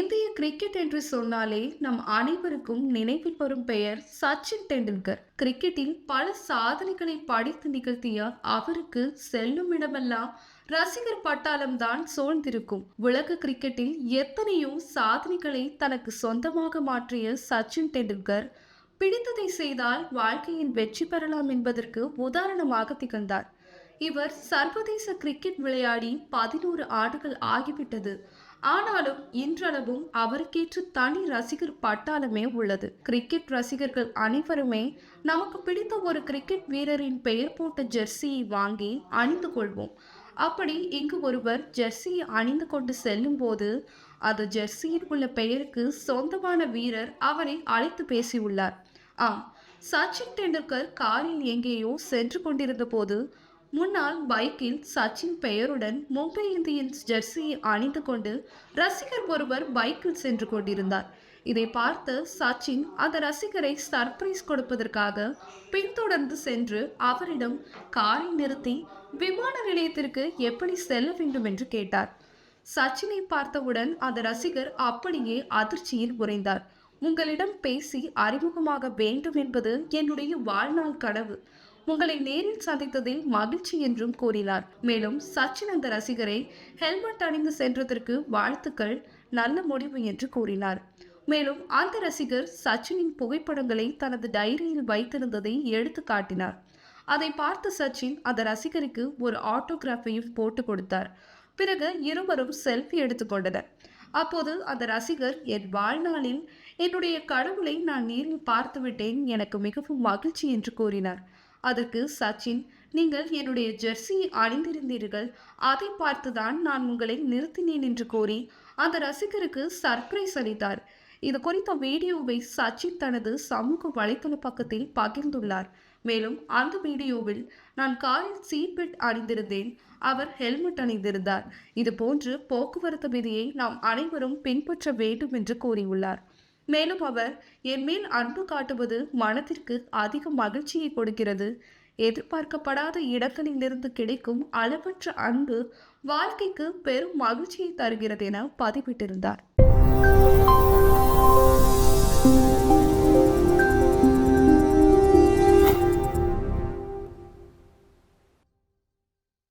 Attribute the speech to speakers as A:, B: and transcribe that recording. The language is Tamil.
A: இந்திய கிரிக்கெட் என்று சொன்னாலே நம் அனைவருக்கும் நினைவில் வரும் பெயர் சச்சின் டெண்டுல்கர். கிரிக்கெட்டில் பல சாதனைகளை படைத்து நிகழ்த்திய அவருக்கு செல்லும் இடமெல்லாம் ரசிகர் பட்டாளம் தான் சூழ்ந்திருக்கும். உலக கிரிக்கெட்டில் எத்தனையோ சாதனைகளை தனக்கு சொந்தமாக மாற்றிய சச்சின் டெண்டுல்கர் பிடித்ததை செய்தால் வாழ்க்கையின் வெற்றி பெறலாம் என்பதற்கு உதாரணமாக திகழ்ந்தார். இவர் சர்வதேச கிரிக்கெட் விளையாடி பதினோரு ஆண்டுகள் ஆகிவிட்டது. ஆனாலும் இன்றளவும் அவருக்கேற்ற தனி ரசிகர் பட்டாளமே உள்ளது. கிரிக்கெட் ரசிகர்கள் அனைவருமே நமக்கு பிடித்த ஒரு கிரிக்கெட் வீரரின் பெயர் போட்ட ஜெர்சியை வாங்கி அணிந்து கொள்வோம். அப்படி இங்கு ஒருவர் ஜெர்சியை அணிந்து கொண்டு செல்லும் போது அது ஜெர்சியில் உள்ள பெயருக்கு சொந்தமான வீரர் அவரை அழைத்து பேசியுள்ளார். ஆம் சச்சின் டெண்டுல்கர் காரில் எங்கேயோ சென்று கொண்டிருந்த போது முன்னால் பைக்கில் சச்சின் பெயருடன் மும்பை இந்தியன்ஸ் ஜெர்சியை அணிந்து கொண்டு ரசிகர் ஒருவர் பைக்கில் சென்று கொண்டிருந்தார். இதை பார்த்து சச்சின் அந்த ரசிகரை சர்ப்ரைஸ் கொடுப்பதற்காக பின்தொடர்ந்து சென்று அவரிடம் காரை நிறுத்தி விமான நிலையத்திற்கு எப்படி செல்ல வேண்டும் என்று கேட்டார். சச்சினை பார்த்தவுடன் அந்த ரசிகர் அப்படியே அதிர்ச்சியில் உறைந்தார். உங்களிடம் பேசி அறிமுகமாக வேண்டும் என்பது என்னுடைய வாழ்நாள் கனவு. உங்களை நேரில் சந்தித்ததில் மகிழ்ச்சி என்றும் கூறினார். மேலும் சச்சின் அந்த ரசிகரை ஹெல்மெட் அணிந்து சென்றதற்கு வாழ்த்துக்கள் நல்ல முடிவு என்று கூறினார். மேலும் அந்த ரசிகர் சச்சினின் புகைப்படங்களை தனது டைரியில் வைத்திருந்ததை எடுத்து காட்டினார். அதை பார்த்த சச்சின் அந்த ரசிகருக்கு ஒரு ஆட்டோகிராஃபையும் போட்டு கொடுத்தார். பிறகு இருவரும் செல்ஃபி எடுத்துக்கொண்டனர் அப்போது அந்த ரசிகர் என் வாழ்நாளில் என்னுடைய கடவுளை நான் நேரில் பார்த்துவிட்டேன். எனக்கு மிகவும் மகிழ்ச்சி என்று கூறினார். அதற்கு சச்சின் நீங்கள் என்னுடைய ஜெர்சியை அணிந்திருந்தீர்கள். அதை பார்த்துதான் நான் உங்களை நிறுத்தினேன் என்று கூறி அந்த ரசிகருக்கு சர்ப்ரைஸ் அளித்தார். இது குறித்த வீடியோவை சச்சின் தனது சமூக வலைதள பக்கத்தில் பகிர்ந்துள்ளார். மேலும் அந்த வீடியோவில் நான் காரில் சீட் பெல்ட் அணிந்திருந்தேன். அவர் ஹெல்மெட் அணிந்திருந்தார். இது போன்று போக்குவரத்து விதியை நாம் அனைவரும் பின்பற்ற வேண்டும் என்று கூறியுள்ளார். மேலும் அவர் என் மேல் அன்பு காட்டுவது மனத்திற்கு அதிக மகிழ்ச்சியை கொடுக்கிறது. எதிர்பார்க்கப்படாத இடங்களிலிருந்து கிடைக்கும் அளவற்ற அன்பு வாழ்க்கைக்கு பெரும் மகிழ்ச்சியை தருகிறது என பதிவிட்டிருந்தார்.